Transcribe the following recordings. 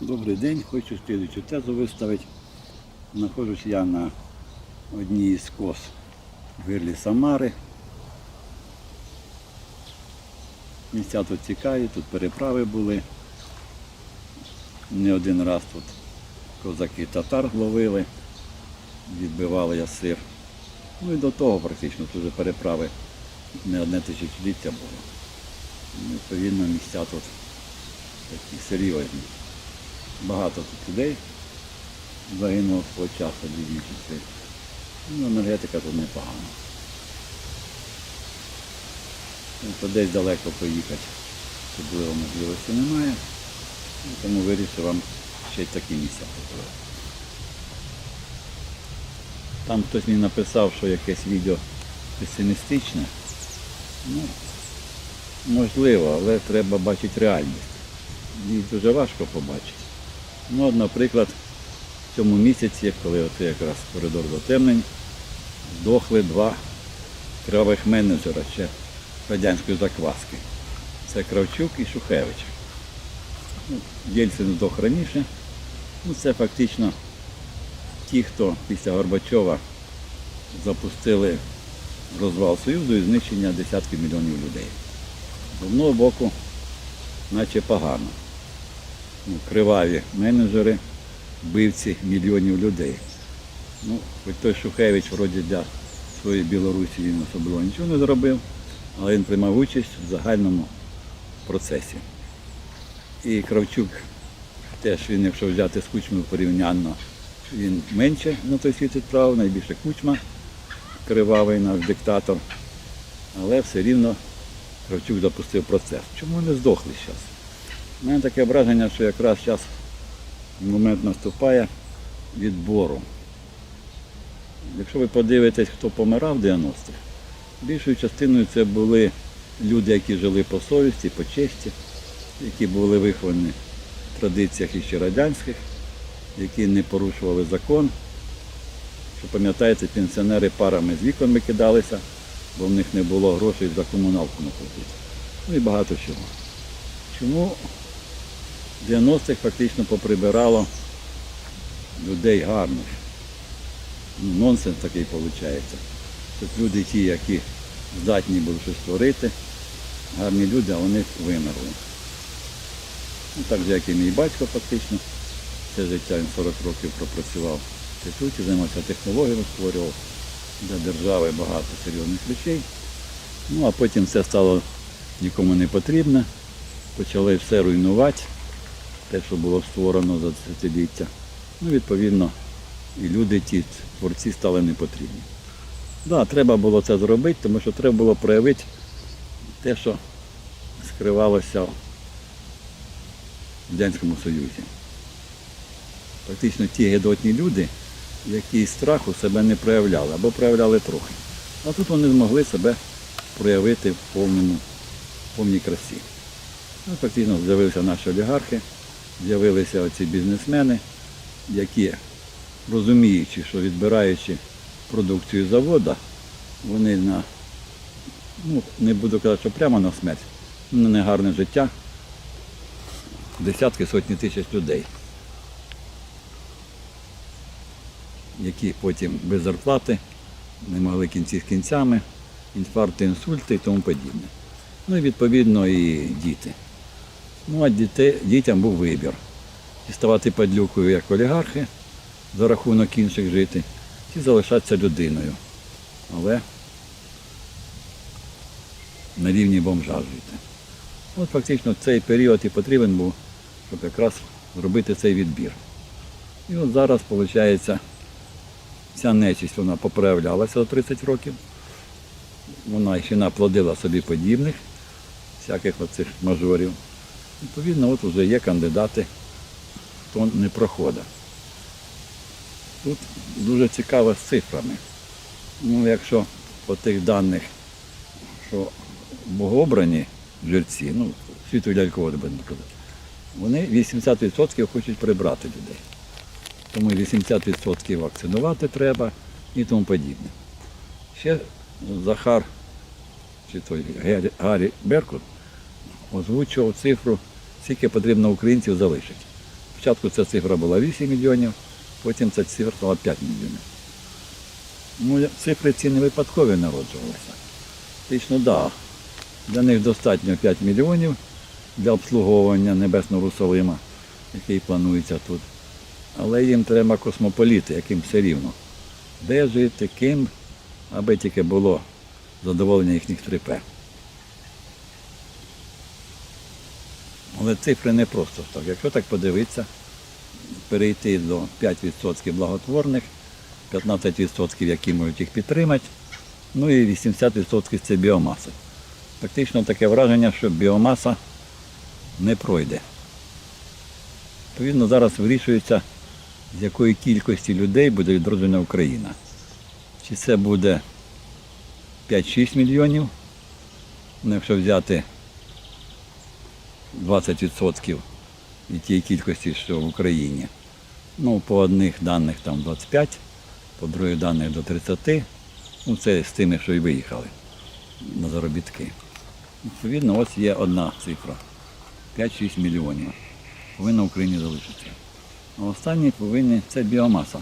Добрий день, хочу слідчу тезу виставити. Знаходжусь я на одній із кос в Самари. Місця тут цікаві, тут переправи були. Не один раз тут козаки татар ловили, відбивали я сир. Ну і до того практично тут вже переправи не одне тисячоліття було. Відповідно, місця тут такі серйозні. Багато тут людей загинуло свого часу дивлячись. Ну, енергетика тут непогана. Тобто десь далеко поїхати особливо можливості немає. Ну, Тому вирішив вам ще й такі місця показати. Там хтось мені написав, що якесь відео песимістичне. Ну, можливо, але треба бачити реальність. Її дуже важко побачити. Ну, от, наприклад, в цьому місяці, коли оце якраз коридор затемнень, здохли два кривавих менеджера ще радянської закваски. Це Кравчук і Шухевич. Ну, Єльцин здох раніше. Ну, це фактично ті, хто після Горбачова запустили розвал Союзу і знищення десятків мільйонів людей. З одного боку, наче погано. Ну, криваві менеджери, вбивці мільйонів людей. Ну, хоч той Шухевич вроді для своєї Білорусі він особливо нічого не зробив, але він приймав участь в загальному процесі. І Кравчук теж він, якщо взяти з кучмою порівнянно, він менше на той світ відправив, найбільше кучма, кривавий наш диктатор. Але все рівно Кравчук запустив процес. Чому не здохли зараз? У мене таке враження, що якраз зараз момент наступає відбору. Якщо ви подивитесь, хто помирав в 90-х, більшою частиною це були люди, які жили по совісті, по честі, які були виховані в традиціях іще радянських, які не порушували закон. Що пам'ятаєте, пенсіонери парами з вікон викидалися, бо в них не було грошей за комуналку наплатити. Ну і багато чого. Чому 90-х фактично поприбирало людей гарних? Ну, Нонсенс такий виходить. Тут люди ті, які здатні були щось створити, гарні люди, а вони вимерли. Ну, так же, як і мій батько фактично. Все життя він 40 років пропрацював в інституті, займався технологіями, створював для держави багато серйозних речей. Ну а потім це стало нікому не потрібне. Почали все руйнувати, те, що було створено за десятиліття. Ну, відповідно, і люди, ті творці стали не потрібні. Так, да, треба було це зробити, тому що треба було проявити те, що скривалося в Радянському Союзі. Фактично ті гидотні люди, які страху себе не проявляли або проявляли трохи. А тут вони змогли себе проявити в повному, повній красі. Ну, фактично з'явилися наші олігархи, з'явилися оці бізнесмени, які, розуміючи, що відбираючи продукцію завода, вони на, ну, не буду казати, що прямо на смерть, ну, на негарне життя, десятки сотні тисяч людей, які потім без зарплати не могли кінці з кінцями, інфаркти, інсульти і тому подібне. Ну і відповідно і діти. Ну, а діти, дітям був вибір. Чи ставати падлюкою як олігархи за рахунок інших жити, чи залишатися людиною. Але на рівні бомжа жити. От фактично цей період і потрібен був, щоб якраз зробити цей відбір. І от зараз, виходить, ця нечисть вона поправлялася за 30 років. Вона ще наплодила собі подібних, всяких оцих мажорів. Відповідно, от вже є кандидати, хто не проходить. Тут дуже цікаво з цифрами. Ну, якщо по тих даних, що богообрані жерці, ну, світу ляльководи будемо казати, вони 80% хочуть прибрати людей. Тому 80% вакцинувати треба і тому подібне. Ще Захар, чи той Гаррі Беркут, озвучував цифру, скільки потрібно українців залишити. Спочатку ця цифра була 8 мільйонів, потім ця цифра стала 5 мільйонів. Ну, цифри ці не випадкові народжувалися. Фактично. Да. Для них достатньо 5 мільйонів для обслуговування Небесного Русалима, який планується тут. Але їм треба космополіти, яким все рівно. Де жити, ким, аби тільки було задоволення їхніх 3П. Але цифри не просто так. Якщо так подивитися, перейти до 5% благотворних, 15% які можуть їх підтримати, ну і 80% це біомаса. Фактично таке враження, що біомаса не пройде. Відповідно, зараз вирішується, з якої кількості людей буде відроджена Україна. Чи це буде 5-6 мільйонів, ну, якщо взяти 20% від тієї кількості, що в Україні. Ну, по одних даних там 25, по других даних до 30. Ну, це з тими, що й виїхали на заробітки. Відповідно, ось є одна цифра. 5-6 мільйонів. Повинна в Україні залишитися. А останні повинні це біомаса,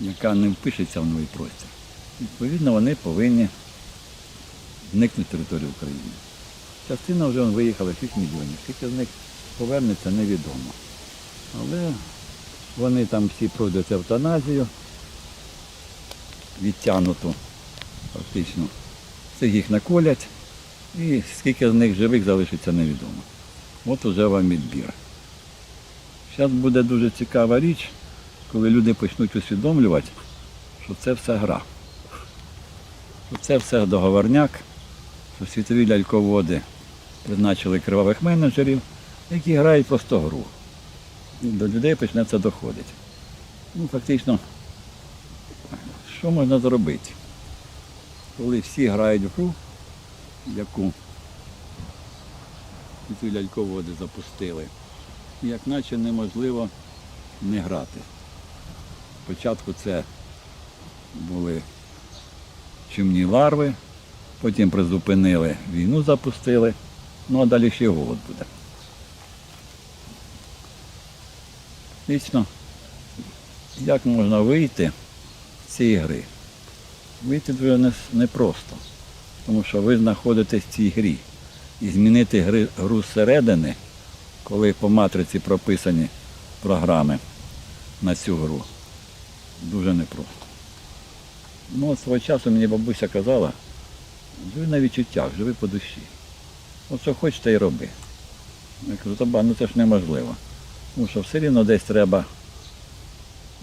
яка не впишеться в новий простір. Відповідно, вони повинні зникнути з території України. Частина вже виїхала 6 мільйонів. Скільки з них повернеться, невідомо. Але вони там всі пройдуть евтаназію, відтягнуту фактично. Це їх наколять. І скільки з них живих залишиться, невідомо. От уже вам відбір. Зараз буде дуже цікава річ, коли люди почнуть усвідомлювати, що це все гра. Що це все договорняк, що світові ляльководи призначили кривавих менеджерів, які грають просто гру. До людей почне це доходити. Ну, фактично, що можна зробити? Коли всі грають в гру, яку ці ляльководи запустили, як наче неможливо не грати. Спочатку це були чимні ларви, потім призупинили, війну запустили, ну а далі ще голод буде. Лічно, як можна вийти з цієї гри? Вийти дуже не- непросто, тому що ви знаходитесь в цій грі. І змінити гри, гру зсередини, коли по матриці прописані програми на цю гру, дуже непросто. Ну, от свого часу мені бабуся казала, живи на відчуттях, живи по душі. От що хочеш, те й роби. Я кажу, Таба, ну це ж неможливо. Тому що все рівно десь треба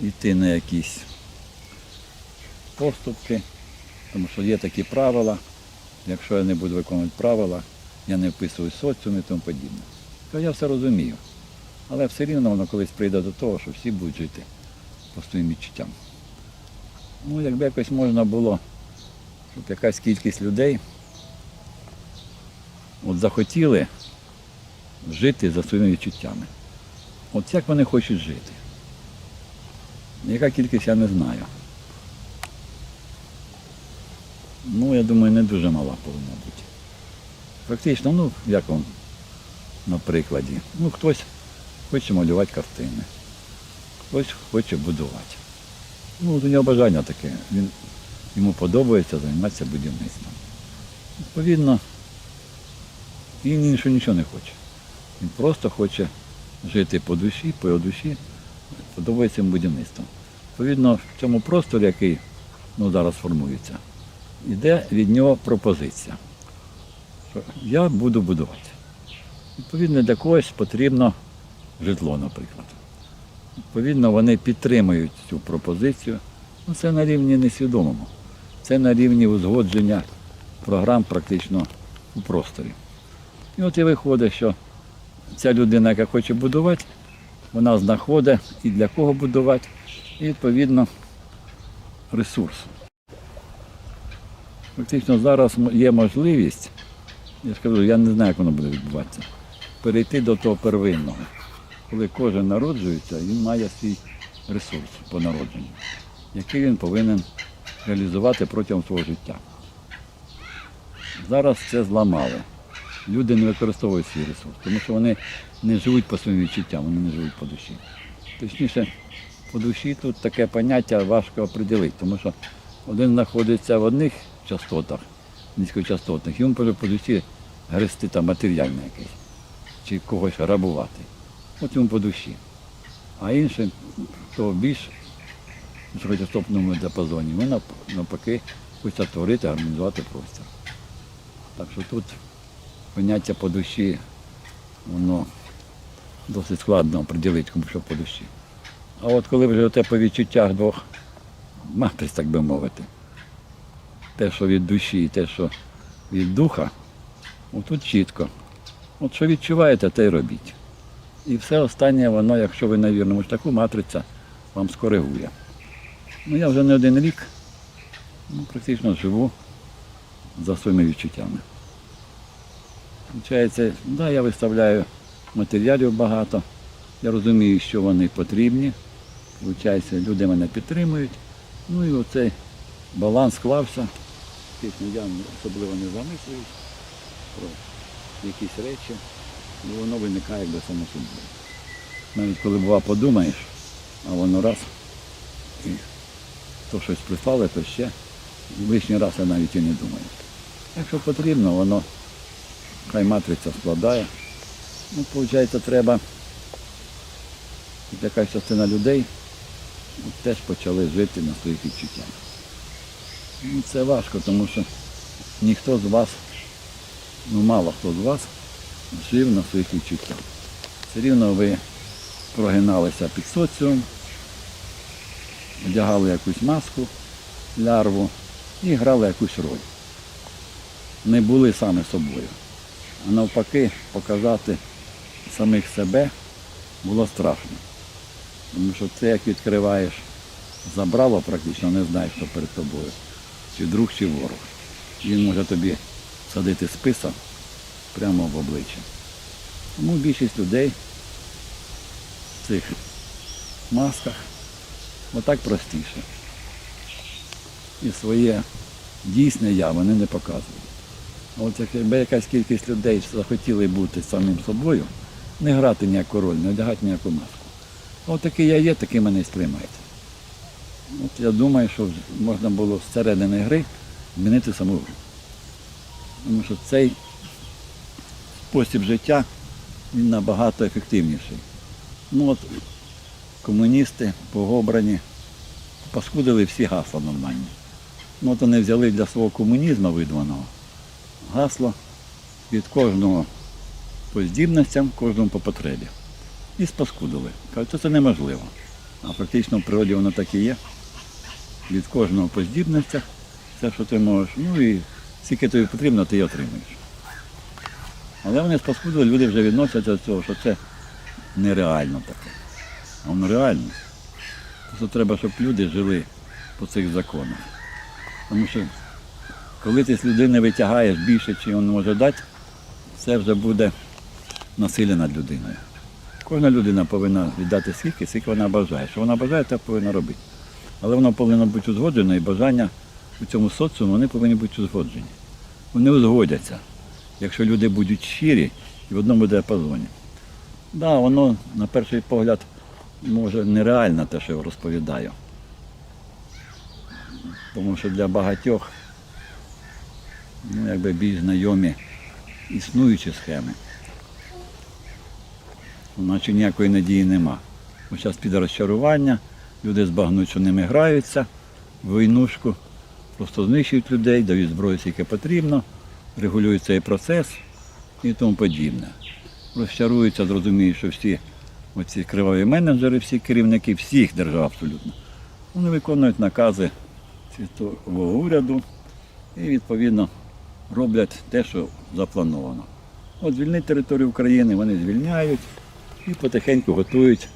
йти на якісь поступки, тому що є такі правила. Якщо я не буду виконувати правила, я не вписую соціум і тому подібне. То я все розумію. Але все рівно воно колись прийде до того, що всі будуть жити по своїм відчуттям. Ну, якби якось можна було, щоб якась кількість людей от захотіли жити за своїми відчуттями. От як вони хочуть жити? Яка кількість я не знаю. Ну, я думаю, не дуже мала повинна бути. Фактично, ну, як вам на прикладі. Ну, хтось хоче малювати картини, хтось хоче будувати. Ну, у нього бажання таке. Він, йому подобається займатися будівництвом. Відповідно, він іншого нічого не хоче. Він просто хоче жити по душі, по його душі, подобається йому будівництво. Відповідно, в цьому просторі, який ну, зараз формується, йде від нього пропозиція. Що я буду будувати. Відповідно, для когось потрібно житло, наприклад. Відповідно, вони підтримують цю пропозицію. Ну, це на рівні несвідомому. Це на рівні узгодження програм практично у просторі. І от і виходить, що ця людина, яка хоче будувати, вона знаходить і для кого будувати, і відповідно ресурс. Фактично зараз є можливість, я ж кажу, я не знаю, як воно буде відбуватися, перейти до того первинного. Коли кожен народжується, він має свій ресурс по народженню, який він повинен реалізувати протягом свого життя. Зараз це зламали. Люди не використовують свій ресурс, тому що вони не живуть по своїм відчуттям, вони не живуть по душі. Точніше, по душі тут таке поняття важко оприділити, тому що один знаходиться в одних частотах, низькочастотних, йому може по душі грести там матеріальне якесь, чи когось грабувати. От йому по душі. А інший, хто більш в високочастотному діапазоні, він нав- навпаки хоче творити, гармонізувати простір. Так що тут поняття по душі, воно досить складно оприділити, кому що по душі. А от коли вже те по відчуттях двох матриць, так би мовити, те, що від душі і те, що від духа, отут чітко. От що відчуваєте, те й робіть. І все останнє, воно, якщо ви на вірному шляху, матриця вам скоригує. Ну, я вже не один рік ну, практично живу за своїми відчуттями. Получається, да, я виставляю матеріалів багато. Я розумію, що вони потрібні. Получається, люди мене підтримують. Ну і оцей баланс склався. Фактично я особливо не замислююсь про якісь речі, і воно виникає якби само собою. Навіть коли бува подумаєш, а воно раз, і то щось прислали, то ще. Лишній раз я навіть і не думаю. Якщо потрібно, воно хай матриця складає. Ну, виходить, треба якась частина людей от теж почали жити на своїх відчуттях. Ну, це важко, тому що ніхто з вас, ну мало хто з вас жив на своїх відчуттях. Все рівно ви прогиналися під соціум, одягали якусь маску, лярву і грали якусь роль. Не були саме собою. А навпаки, показати самих себе було страшно. Тому що це як відкриваєш забрало практично, не знаєш, хто перед тобою. Чи друг, чи ворог. Він може тобі садити списа прямо в обличчя. Тому більшість людей в цих масках отак простіше. І своє дійсне я вони не показують. А От якби якась кількість людей захотіли бути самим собою, не грати ніяку роль, не одягати ніяку маску. От такий я є, такий мене і сприймайте. От я думаю, що можна було з середини гри змінити саму гру. Тому що цей спосіб життя він набагато ефективніший. Ну от комуністи погобрані, паскудили всі гасла нормальні. Ну от вони взяли для свого комунізму видуманого гасло від кожного по здібностям, кожному по потребі. І спаскудили. Кажуть, це неможливо. А фактично в природі воно так і є. Від кожного по здібностях, все, що ти можеш. Ну і скільки тобі потрібно, ти і отримуєш. Але вони спаскудили, люди вже відносяться до цього, що це нереально таке. А воно реально. Просто треба, щоб люди жили по цих законах. Тому що коли ти з людини витягаєш більше, чим він може дати, це вже буде насилля над людиною. Кожна людина повинна віддати скільки, скільки вона бажає. Що вона бажає, те повинна робити. Але воно повинно бути узгоджено і бажання у цьому соціумі вони повинні бути узгоджені. Вони узгодяться, якщо люди будуть щирі і в одному діапазоні. Так, да, воно на перший погляд може нереально те, що я розповідаю. Тому що для багатьох ну, якби більш знайомі існуючі схеми. Наче ніякої надії нема. Ось зараз піде розчарування, люди збагнуть, що ними граються в війнушку, просто знищують людей, дають зброю, скільки потрібно, регулюють цей процес і тому подібне. Розчаруються, зрозуміють, що всі оці криваві менеджери, всі керівники всіх держав абсолютно, вони виконують накази світового уряду і відповідно роблять те, що заплановано. От звільнити територію України вони звільняють і потихеньку готують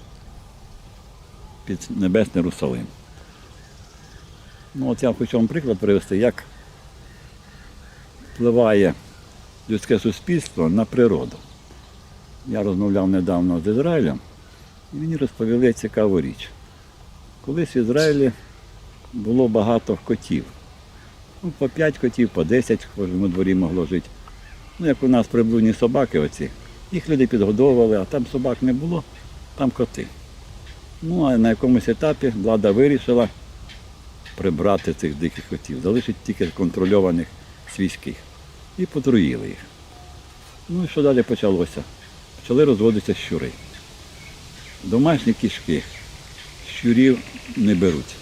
під Небесний Русалим. Ну, от я хочу вам приклад привести, як впливає людське суспільство на природу. Я розмовляв недавно з Ізраїлем, і мені розповіли цікаву річ. Колись в Ізраїлі було багато котів. Ну, по 5 котів, по 10 в кожному дворі могло жити. Ну, як у нас приблудні собаки оці. Їх люди підгодовували, а там собак не було, там коти. Ну, а на якомусь етапі влада вирішила прибрати цих диких котів, залишити тільки контрольованих свійських. І потруїли їх. Ну і що далі почалося? Почали розводитися щури. Домашні кішки щурів не беруть.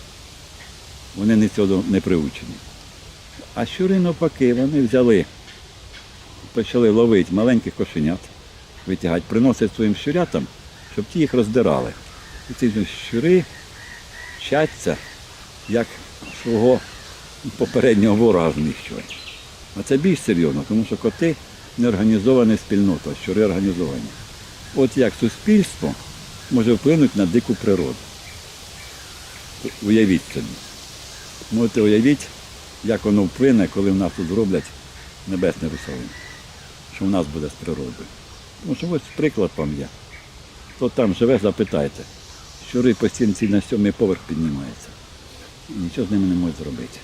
Вони не цього не приучені. А щури навпаки, вони взяли, почали ловити маленьких кошенят, витягати, приносять своїм щурятам, щоб ті їх роздирали. І ці щури вчаться, як свого попереднього ворога знищувати. А це більш серйозно, тому що коти не організовані спільнота, щури організовані. От як суспільство може вплинути на дику природу. Уявіть собі. Можете уявіть, як воно вплине, коли в нас тут зроблять небесне Русалин. Що в нас буде з природою. Тому що ось приклад вам є. Хто там живе, запитайте. Щури по стінці на сьомий поверх піднімаються. Нічого з ними не можуть зробити.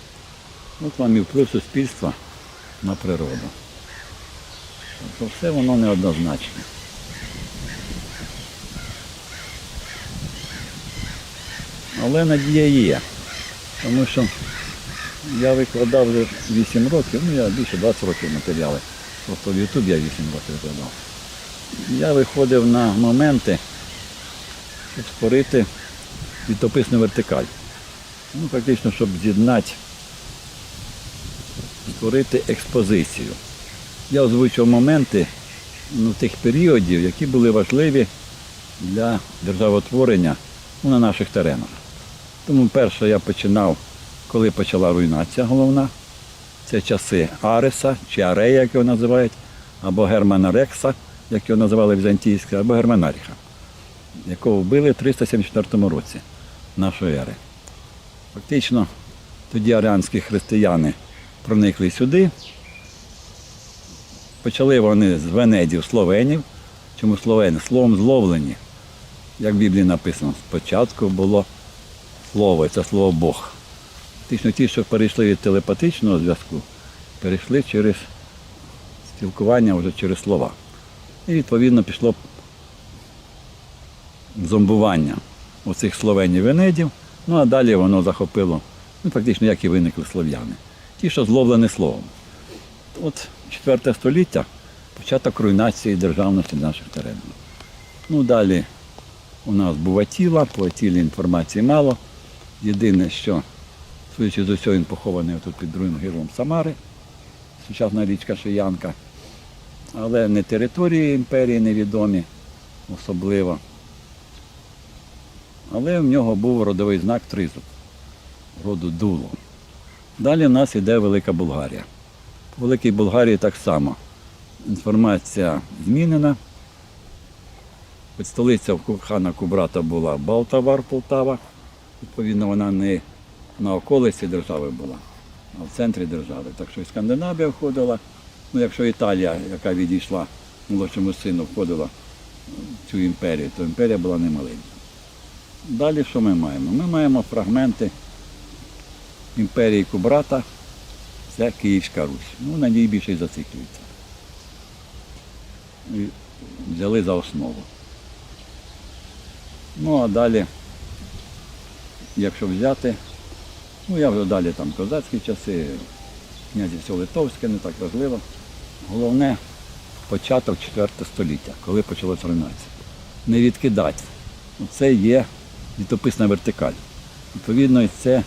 От вам і вплив суспільства на природу. Тобто все воно неоднозначне. Але надія є. Тому що я викладав вже 8 років, ну я більше 20 років матеріали. Просто в YouTube я 8 років викладав. Я виходив на моменти, щоб створити літописну вертикаль. Ну, фактично, щоб з'єднати, створити експозицію. Я озвучив моменти ну, тих періодів, які були важливі для державотворення ну, на наших теренах. Тому перше я починав, коли почала руйнація головна. Це часи Ареса чи Арея, як його називають, або Германа Рекса, як його називали візантійське, або Германаріха, якого вбили в 374 році нашої ери. Фактично, тоді аріанські християни проникли сюди. Почали вони з Венедів, словенів. Чому словени? Словом зловлені. Як в Біблії написано, спочатку було слово, це слово Бог. Фактично ті, що перейшли від телепатичного зв'язку, перейшли через спілкування вже через слова. І відповідно пішло зомбування оцих словенів венедів, ну а далі воно захопило, ну фактично, як і виникли слов'яни. Ті, що зловлені словом. От 4 століття початок руйнації державності наших теренів. Ну далі у нас був Атіла, по Атілі інформації мало. Єдине, що судячи з усього, він похований тут під другим гирлом Самари, сучасна річка Шиянка. Але не території імперії невідомі особливо. Але в нього був родовий знак тризуб, роду дуло. Далі в нас йде Велика Болгарія. У Великій Болгарії так само. Інформація змінена. Столиця хана Кубрата була Балтавар, Полтава. Відповідно, вона не на околиці держави була, а в центрі держави. Так що і Скандинавія входила. Ну, якщо Італія, яка відійшла молодшому сину, входила в цю імперію, то імперія була немаленька. Далі що ми маємо? Ми маємо фрагменти імперії Кубрата, це Київська Русь. Ну, на ній більше й зациклюється. І взяли за основу. Ну а далі, якщо взяти, ну я вже далі там козацькі часи, князівство Литовське, не так важливо. Головне початок 4 століття, коли почалась руйнація. Не відкидати. Це є літописна вертикаль. Відповідно, це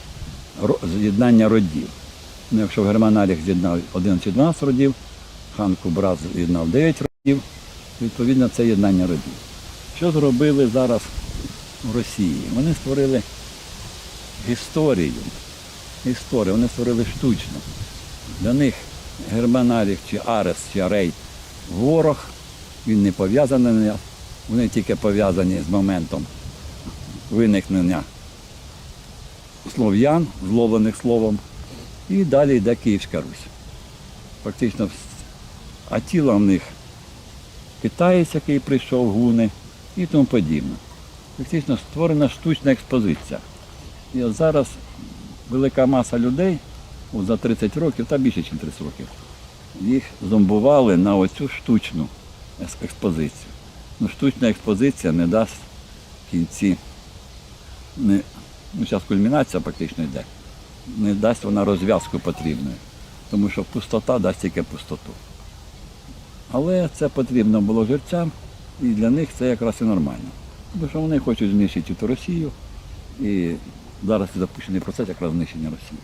з'єднання родів. Ну, якщо в Германаріях з'єднав 11-12 родів, хан Кубрат з'єднав 9 родів, відповідно, це єднання родів. Що зробили зараз в Росії? Вони створили історію. Історію, вони створили штучно. Для них Германарік чи Арес, чи Арей ворог, він не пов'язаний, вони тільки пов'язані з моментом виникнення слов'ян, зловлених словом, і далі йде Київська Русь. Фактично, а тіло в них китаєць, який прийшов, гуни і тому подібне. Фактично створена штучна експозиція. І от зараз велика маса людей от за 30 років, та більше, ніж 30 років, їх зомбували на оцю штучну експозицію. Ну, штучна експозиція не дасть в кінці не, ну зараз кульмінація практично йде, не дасть вона розв'язку потрібної. Тому що пустота дасть тільки пустоту. Але це потрібно було жерцям, і для них це якраз і нормально. Тому що вони хочуть знищити ту Росію, і зараз запущений процес якраз знищення Росії.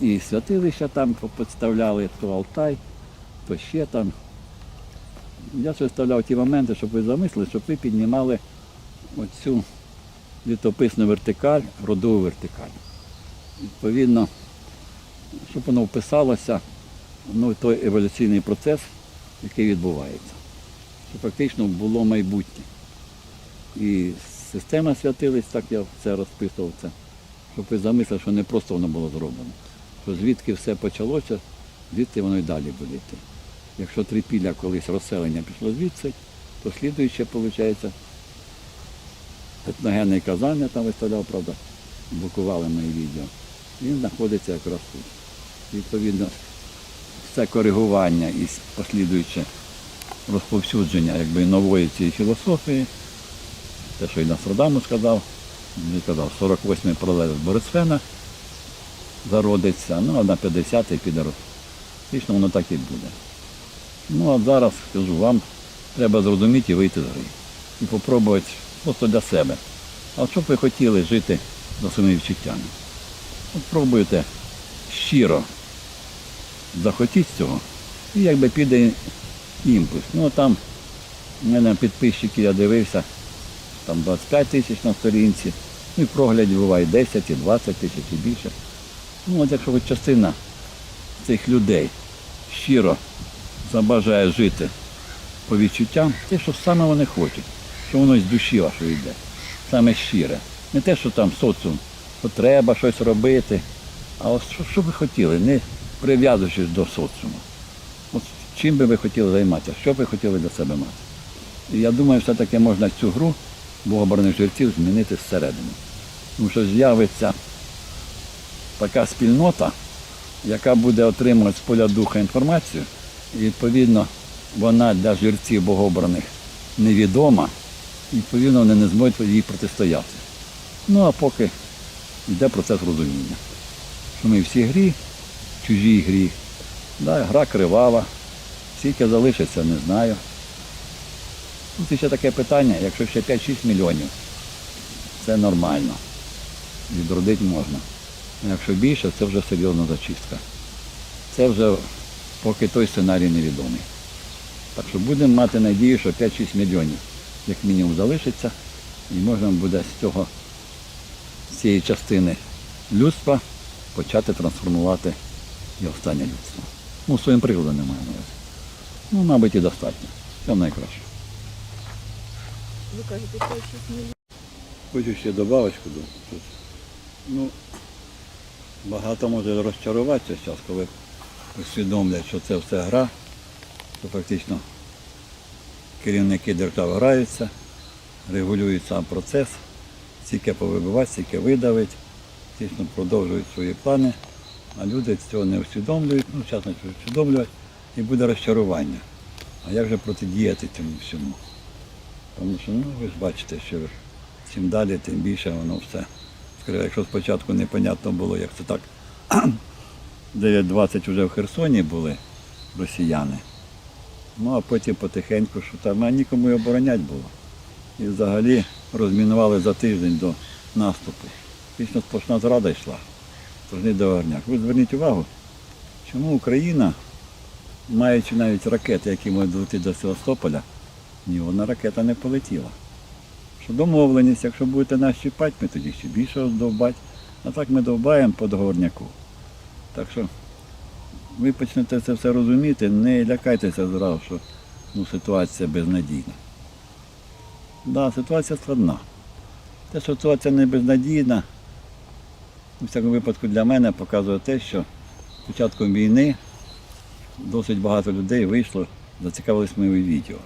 І святилища там підставляли, то Алтай, то ще там. Я ж виставляв ті моменти, щоб ви замислили, щоб ви піднімали оцю літописну вертикаль, родову вертикаль. Відповідно, щоб воно вписалося ну, той еволюційний процес, який відбувається. Щоб фактично було майбутнє. І система святилищ, так я це розписував це, щоб ви замислили, що не просто воно було зроблено. Що звідки все почалося, звідти воно і далі буде йти. Якщо трипілля колись розселення пішло звідси, то слідуюче, виходить, етногенний Казань, я там виставляв, правда, блокували мої відео. Він знаходиться якраз тут. Відповідно, все коригування і послідуюче розповсюдження якби, нової цієї філософії, те, що і Нострадамус сказав, він казав, 48-й пролез Борисфена зародиться, ну а на 50-й піде. Фактично воно так і буде. Ну а зараз скажу вам, треба зрозуміти і вийти з гри. І спробувати просто для себе. А що б ви хотіли жити за своїми відчуттями? От пробуйте щиро захотіть цього, і якби піде імпульс. Ну а там у мене підписчики, я дивився, там 25 тисяч на сторінці, ну і проглядів буває 10 і 20 тисяч і більше. Ну от якщо хоч частина цих людей щиро забажає жити по відчуттям, те, що саме вони хочуть, що воно з душі вашої йде, саме щире. Не те, що там соціум, що треба щось робити, а от що, що ви хотіли, не прив'язуючись до соціуму. От чим би ви хотіли займатися, що б ви хотіли для себе мати. І я думаю, все-таки можна цю гру богоборних жерців змінити зсередини. Тому що з'явиться така спільнота, яка буде отримувати з поля духа інформацію, і відповідно вона для жерців богобраних невідома, і відповідно вони не зможуть їй протистояти. Ну а поки йде процес розуміння. Що ми всі грі, чужій грі. Да, гра кривава. Скільки залишиться, не знаю. Тут ще таке питання, якщо ще 5-6 мільйонів, це нормально. Відродити можна. А якщо більше, це вже серйозна зачистка. Це вже поки той сценарій невідомий. Так що будемо мати надію, що 5-6 мільйонів як мінімум залишиться, і можна буде з цього, з цієї частини людства почати трансформувати і останнє людство. Ну, своїм прикладом немає на увазі. Ну, мабуть, і достатньо. Це найкраще. Ви кажете, 5-6 мільйонів. Хочу ще добавочку. Ну, багато може розчаруватися зараз, коли усвідомлять, що це все гра, то фактично керівники держави граються, регулюють сам процес, стільки повибивати, стільки видавить, фактично продовжують свої плани, а люди цього не усвідомлюють, ну, зараз почнуть усвідомлювати, і буде розчарування. А як же протидіяти цьому всьому? Тому що, ну, ви ж бачите, що чим далі, тим більше воно все. Скажімо, Якщо спочатку непонятно було, як це так 9.20 вже в Херсоні були росіяни, ну а потім потихеньку, що там а нікому і оборонять було. І взагалі розмінували за тиждень до наступу. Фактично сплошна зрада йшла. Тожний договорняк. Ви зверніть увагу, чому Україна, маючи навіть ракети, які можуть долетіти до Севастополя, ні одна ракета не полетіла. Що домовленість, якщо будете нас чіпати, ми тоді ще більше довбати. А так ми довбаємо по договорняку. Так що ви почнете це все розуміти, не лякайтеся зразу, що ну, ситуація безнадійна. Да, ситуація складна. Те, що ситуація не безнадійна, у всякому випадку для мене показує те, що початком війни досить багато людей вийшло, зацікавились моїм відео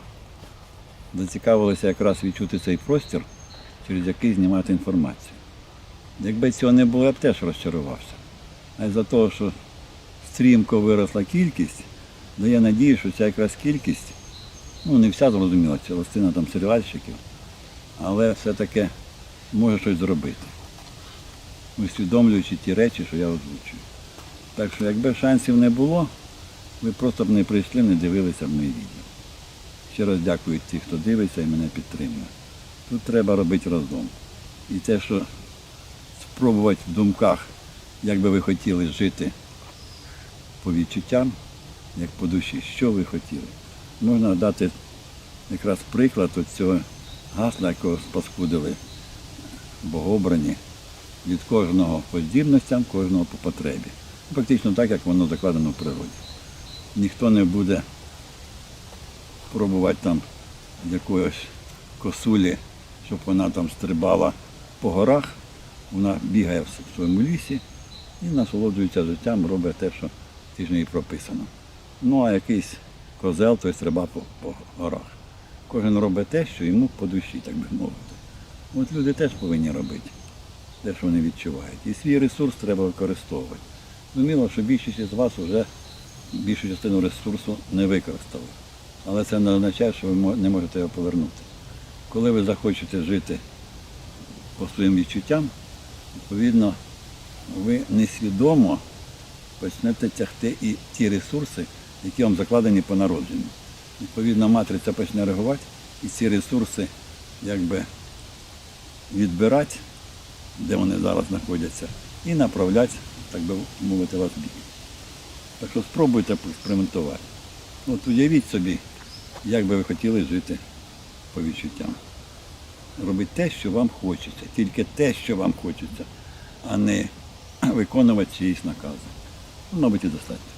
зацікавилися якраз відчути цей простір, через який знімати інформацію. Якби цього не було, я б теж розчарувався. А із-за того, що стрімко виросла кількість, дає надію, що ця якраз кількість, ну не вся зрозуміла, частина там серіальщиків, але все-таки може щось зробити. Усвідомлюючи ті речі, що я озвучую. Так що, якби шансів не було, ви просто б не прийшли, не дивилися б мої відео. Ще раз дякую тим, хто дивиться і мене підтримує. Тут треба робити разом. І те, що спробувати в думках, як би ви хотіли жити по відчуттям, як по душі, що ви хотіли. Можна дати якраз приклад от цього гасла, якого спаскудили богобрані від кожного по здібностям, кожного по потребі. Фактично так, як воно закладено в природі. Ніхто не буде пробувати там якоїсь косулі, щоб вона там стрибала по горах. Вона бігає в своєму лісі і насолоджується життям, робить те, що неї прописано. Ну а якийсь козел, той стрибав по, по горах. Кожен робить те, що йому по душі, так би мовити. От люди теж повинні робити те, що вони відчувають. І свій ресурс треба використовувати. Зрозуміло, що більшість з вас вже більшу частину ресурсу не використали. Але це не означає, що ви не можете його повернути. Коли ви захочете жити по своїм відчуттям, відповідно, ви несвідомо почнете тягти і ті ресурси, які вам закладені по народженню. Відповідно, матриця почне реагувати і ці ресурси якби відбирати, де вони зараз знаходяться, і направляти, так би мовити, вас бік. Так що спробуйте поекспериментувати. От уявіть собі, як би ви хотіли жити по відчуттям. Робити те, що вам хочеться, тільки те, що вам хочеться, а не виконувати чиїсь накази. Мабуть, і достатньо.